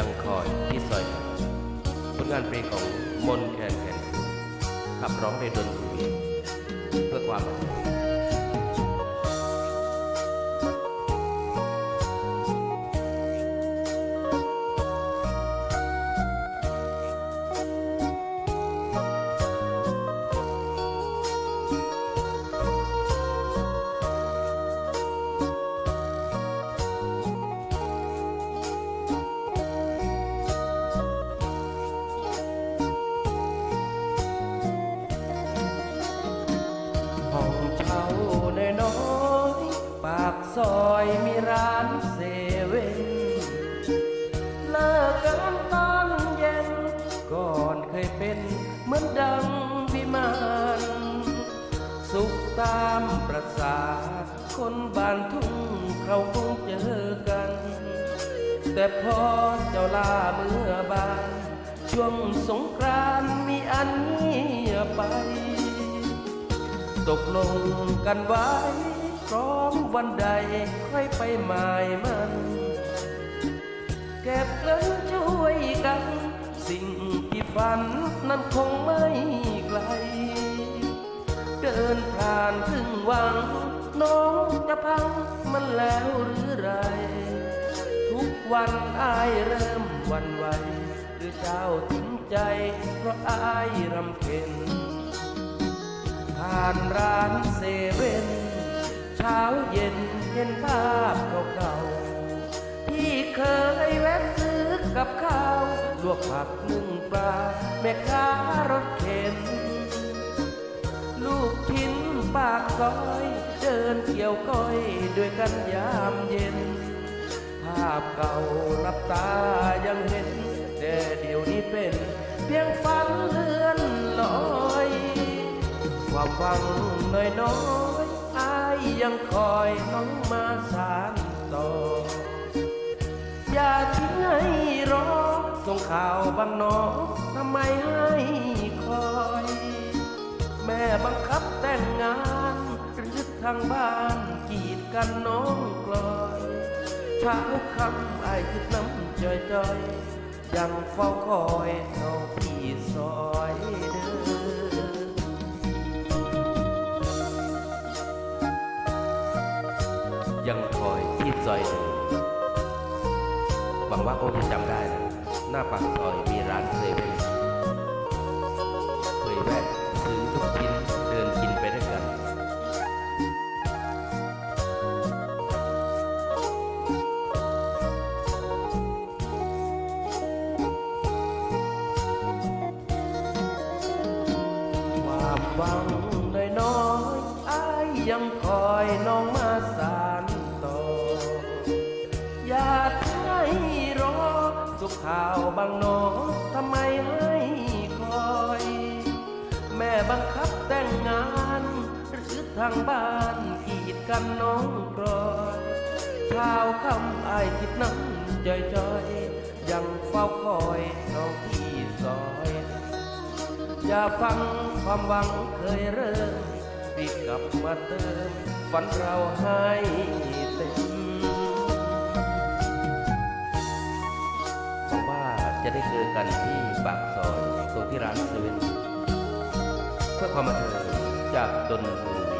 ยังคอยที่ซอยหนึ่งผลงานเพลงของมนแคนแคนขับร้องโดยดนตรีเพื่อความบันเทิง อนดังวิมานสุขตามประสาคนบ้านทุ่งเขาคงเจอกัน แต่พอเจ้าลาเมื่อบานช่วงสงกรานต์มีอันเงียบไป ตกลงกันไว้พร้อมวันใดค่อยไปหมายมัน เก็บเงินช่วยกัน สิ่งที่ฝัน นั้นคงไม่ไกล เดินผ่านถึงวัง น้องจะพังมันแล้วหรือไร ทุกวันอายเริ่มวันไหวหรือเจ้าถึงใจ เพราะอายรำเค็ญผ่านร้านเซเว่นเช้าเย็นเห็นภาพเก่า วกผักนึ่งปลาแม่ค้ารถเข็น ลูกชิ้นปากซอย เดินเกี่ยวก้อยด้วยกันยามเย็น ภาพเก่าลับตายังเห็น แต่เดี๋ยวนี้เป็นเพียงฝันเลือนลอยความหวังน้อยน้อยอายยังคอยน้องมาสานต่อ ข่าวบางหนอทำไมให้คอย แม่บังคับแต่งงานหรือทางบ้านกีดกันน้องกลอยเช้าคำไอายคิดน้ำจอยจอยยังเฝ้าคอยเอาพี่ซอยเด้อยังคอยที่ซอยเดิมหวังว่าคงจะจำได้นะ หน้าปากซอยมีร้านเซเว่นเคยแวะซื้อทุกชิ้นเดินกินไปด้วยกันความหวัง ขข่าวบางหนอทำไมให้คอย แม่บังคับแต่งงานหรือทางบ้านกีดกันน้องกรอยเช้าคำอายคิดน้ำจอยจอยๆ ยังเฝ้าคอยน้องพี่ซอย อย่าฟังความหวังเคยเริ่มรีบกลับมาเติมฝันเราให้เต็ม ว่าจะได้เจอกันที่ปากซอยตรงที่ร้านเซเว่นเพื่อความบันเทิงจากดนตรี